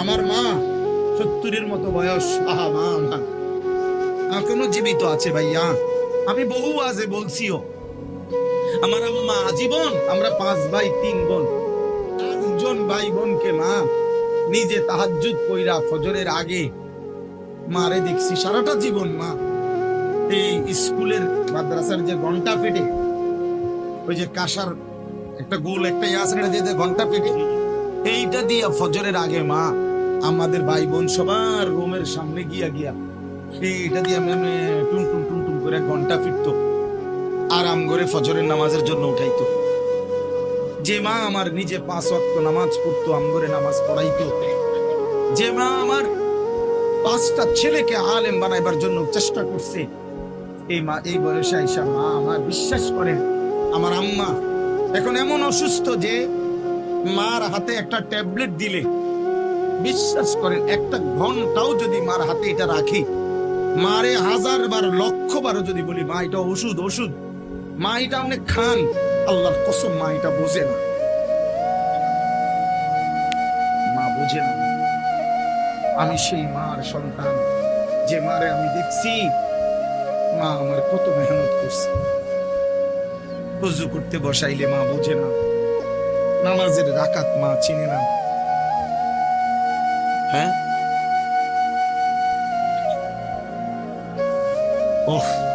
আমার মা সত্তরের মতো বয়স। আহা, মা আমার এখনও জীবিত আছে ভাইয়া? আমি বহু আজে বলছিও। আমার মা আজীবন, আমরা পাঁচ ভাই, তিন বোন। পাঁচজন ভাই বোনকে মা নিজে তাহাজ্জুদ কইরা ফজরের আগে মারে দেখছি। সারাটা জীবন, মা। এই স্কুলের মাদ্রাসার যে ঘণ্টা পেটে, ওই যে কাঁসার একটা গোল একটা ইয়ে আছে যে ঘণ্টা পেটে এইটা দিয়া ফজরের আগে মা, আমাদের ভাই বোন সবার রুমের সামনে গিয়া গিয়া, এইটা দিয়ে আমি টুম টুম টুম টুম করে ঘণ্টা ফিরতো, আরাম করে ফজরের নামাজের জন্য উঠাইতো। যে মা আমার নিজে পাঁচ ওয়াক্ত নামাজ পড়তো, আম করে নামাজ পড়াইতো। যে মা আমার পাঁচটা ছেলেকে আলেম বানাইবার জন্য চেষ্টা করছে, এই মা, এই বয়সে আইসা মা আমার বিশ্বাস করেন, আমার আম্মা এখন এমন অসুস্থ যে মার হাতে একটা ট্যাবলেট দিলে, বিশ্বাস করেন, একটা ঘন্টাও যদি মার হাতে এটা রাখি, মারে হাজার বার লক্ষ বারও যদি বলি, মা, এটা ওষুধ ওষুধ, মা, এটা আপনি খান। আল্লাহর কসম, মা, এটা বোঝে না। মা বোঝে না। আমি সেই মার সন্তান, যে মারে আমি দেখছি। মা আমার কত মেহনত করছে। করতে বসাইলে মা বোঝে না। নামাজের রাকাত মা চিনে না। হ্যাঁ? ওহ।